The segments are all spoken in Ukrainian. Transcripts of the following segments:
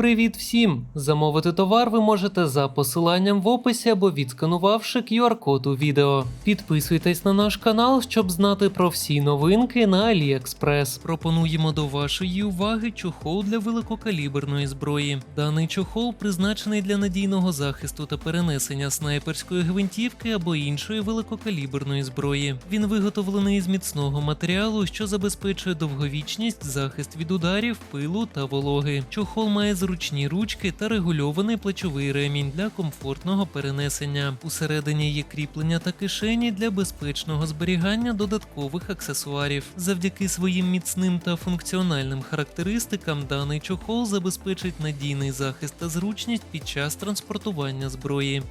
Привіт всім! Замовити товар ви можете за посиланням в описі або відсканувавши QR-код у відео. Підписуйтесь на наш канал, щоб знати про всі новинки на AliExpress. Пропонуємо до вашої уваги чохол для великокаліберної зброї. Даний чохол призначений для надійного захисту та перенесення снайперської гвинтівки або іншої великокаліберної зброї. Він виготовлений з міцного матеріалу, що забезпечує довговічність, захист від ударів, пилу та вологи. Чохол має зручні ручки та регульований плечовий ремінь для комфортного перенесення. Усередині є кріплення та кишені для безпечного зберігання додаткових аксесуарів. Завдяки своїм міцним та функціональним характеристикам даний чохол забезпечить надійний захист та зручність під час транспортування зброї.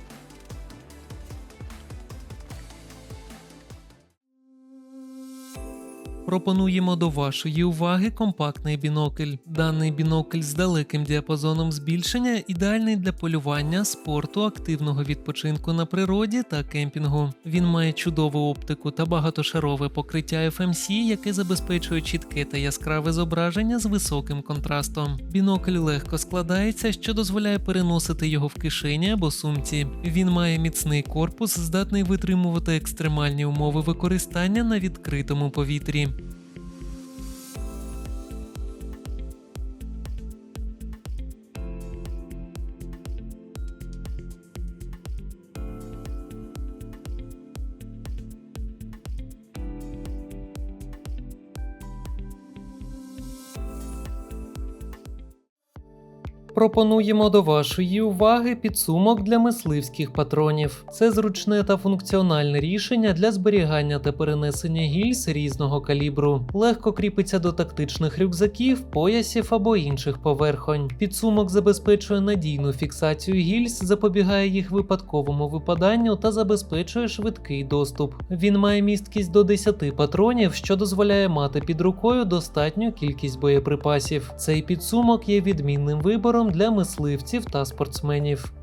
Пропонуємо до вашої уваги компактний бінокль. Даний бінокль з далеким діапазоном збільшення ідеальний для полювання, спорту, активного відпочинку на природі та кемпінгу. Він має чудову оптику та багатошарове покриття FMC, яке забезпечує чітке та яскраве зображення з високим контрастом. Бінокль легко складається, що дозволяє переносити його в кишені або сумці. Він має міцний корпус, здатний витримувати екстремальні умови використання на відкритому повітрі. Пропонуємо до вашої уваги підсумок для мисливських патронів. Це зручне та функціональне рішення для зберігання та перенесення гільз різного калібру. Легко кріпиться до тактичних рюкзаків, поясів або інших поверхонь. Підсумок забезпечує надійну фіксацію гільз, запобігає їх випадковому випаданню та забезпечує швидкий доступ. Він має місткість до 10 патронів, що дозволяє мати під рукою достатню кількість боєприпасів. Цей підсумок є відмінним вибором для мисливців та спортсменів.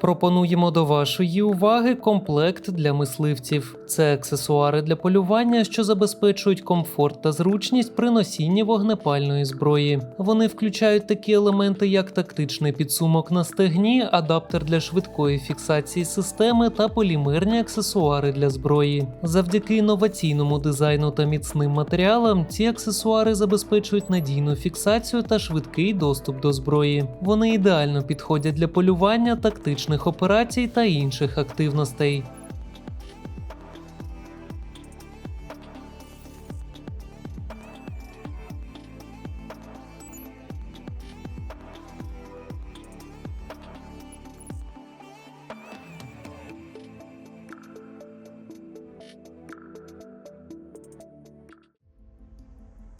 Пропонуємо до вашої уваги комплект для мисливців. Це аксесуари для полювання, що забезпечують комфорт та зручність при носінні вогнепальної зброї. Вони включають такі елементи, як тактичний підсумок на стегні, адаптер для швидкої фіксації системи та полімерні аксесуари для зброї. Завдяки інноваційному дизайну та міцним матеріалам ці аксесуари забезпечують надійну фіксацію та швидкий доступ до зброї. Вони ідеально підходять для полювання, тактичних операцій та інших активностей.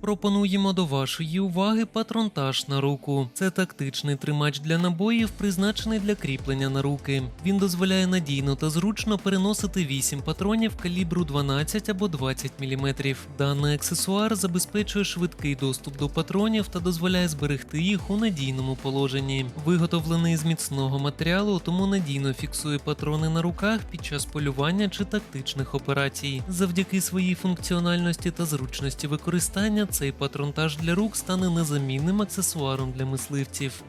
Пропонуємо до вашої уваги патронтаж на руку. Це тактичний тримач для набоїв, призначений для кріплення на руки. Він дозволяє надійно та зручно переносити 8 патронів калібру 12 або 20 мм. Даний аксесуар забезпечує швидкий доступ до патронів та дозволяє зберегти їх у надійному положенні. Виготовлений з міцного матеріалу, тому надійно фіксує патрони на руках під час полювання чи тактичних операцій. Завдяки своїй функціональності та зручності використання цей патронтаж для рук стане незамінним аксесуаром для мисливців.